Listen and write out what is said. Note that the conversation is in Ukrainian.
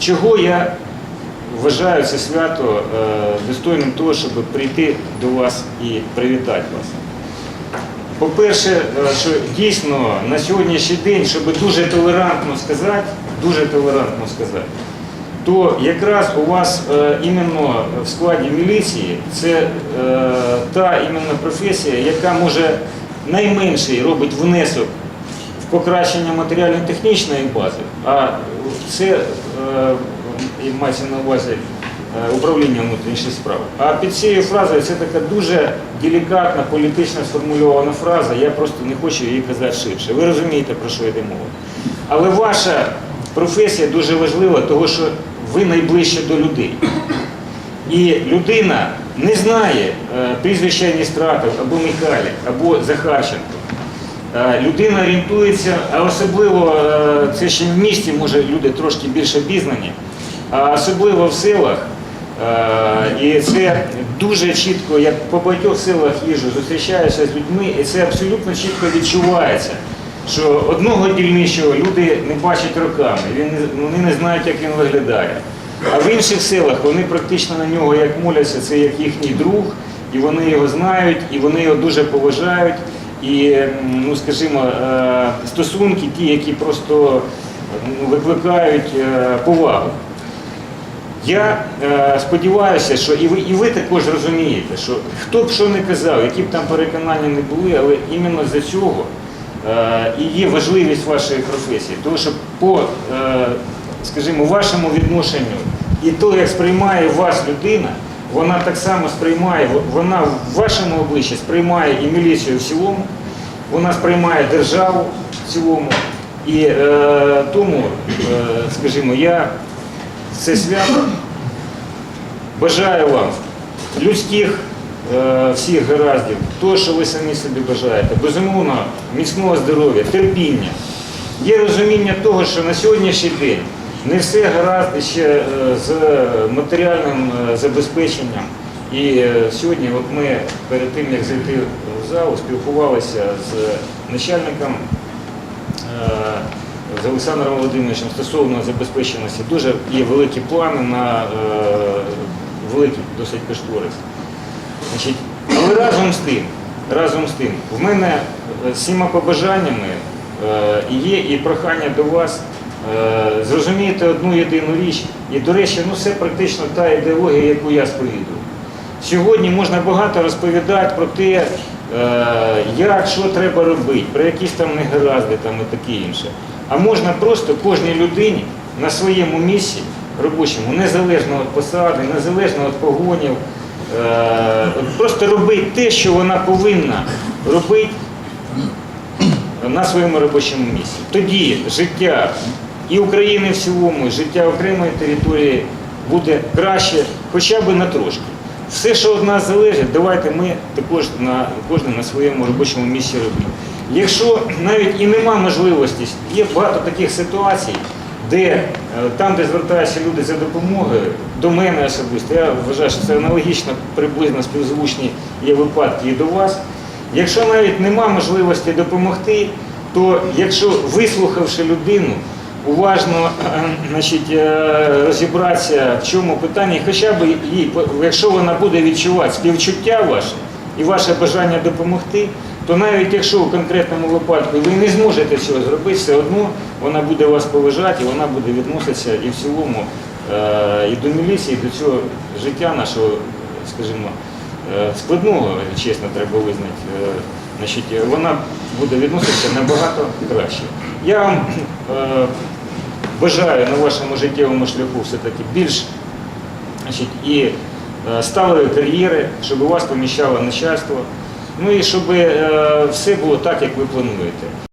чого я вважаю це свято е, достойним того, щоб прийти до вас і привітати вас. По-перше, е, що дійсно на сьогоднішній день, щоб дуже толерантно сказати, дуже толерантно сказати, то якраз у вас е, іменно в складі міліції це та іменно професія, яка може найменший робить внесок в покращення матеріально-технічної бази, а це е, мається на увазі е, управління внутрішніх справ. А під цією фразою це така дуже делікатна, політично сформульована фраза. Я просто не хочу її казати ширше. Ви розумієте, про що йде мова. Але ваша професія дуже важлива, тому що ви найближче до людей. І людина не знає е, прізвища Єстратов або Михайлік, або Захарченко. Е, Людина орієнтується, а особливо е, це ще в місті, може люди трошки більше обізнані, а особливо в селах. Е, І це дуже чітко, я по багатьох селах їжджу, зустрічаюся з людьми, і це абсолютно чітко відчувається, що одного дільничого люди не бачать роками, вони не знають, як він виглядає. А в інших селах вони практично на нього як моляться, це як їхній друг, і вони його знають, і вони його дуже поважають. І, ну скажімо, е, стосунки ті, які просто ну, викликають е, повагу. Я е, сподіваюся, що і ви, і ви також розумієте, що хто б що не казав, які б там переконання не були, але іменно за цього і є важливість вашої професії. Тому що по, скажімо, вашому відношенню і то, як сприймає вас людина, вона так само сприймає, вона в вашому обличчі сприймає і міліцію в цілому, вона сприймає державу в цілому. І е, тому, е, скажімо, я це свято. Бажаю вам людських е, всіх гараздів, того, що ви самі собі бажаєте, безумовно, міцного здоров'я, терпіння. Є розуміння того, що на сьогоднішній день не все гаразд ще е, з матеріальним е, забезпеченням. І е, сьогодні от ми перед тим, як зайти в зал, спілкувалися з начальником з Олександром Володимировичем стосовно забезпеченості дуже є великі плани на великий досить кошторис. Але разом з тим, разом з тим, в мене всіма побажаннями є і прохання до вас зрозуміти одну єдину річ. І, до речі, ну це практично та ідеологія, яку я сповідую. Сьогодні можна багато розповідати про те, е, як, що треба робити, про якісь там негаразди там і таке інше. А можна просто кожній людині на своєму місці робочому, незалежно від посади, незалежно від погонів, е, просто робити те, що вона повинна робити на своєму робочому місці. Тоді життя і України в цілому, і життя окремої території буде краще, хоча б на трошки. Все, що від нас залежить, давайте ми також на кожен на своєму робочому місці робимо. Якщо навіть і нема можливості, є багато таких ситуацій, де е, там, де звертаються люди за допомогою, до мене особисто, я вважаю, що це аналогічно приблизно співзвучні є випадки і до вас. Якщо навіть нема можливості допомогти, то якщо вислухавши людину, уважно е, значить, е, розібратися, в чому питання, хоча б їй, якщо вона буде відчувати співчуття ваше і ваше бажання допомогти, то навіть якщо у конкретному випадку ви не зможете цього зробити, все одно вона буде вас поважати, і вона буде відноситися і в цілому е, і до міліції, і до цього життя нашого, скажімо, складного, чесно, треба визнати. Значить, вона буде відноситися набагато краще. Я вам е, бажаю на вашому життєвому шляху все-таки більш значить, і е, сталої кар'єри, щоб у вас поміщало начальство, ну і щоб е, все було так, як ви плануєте.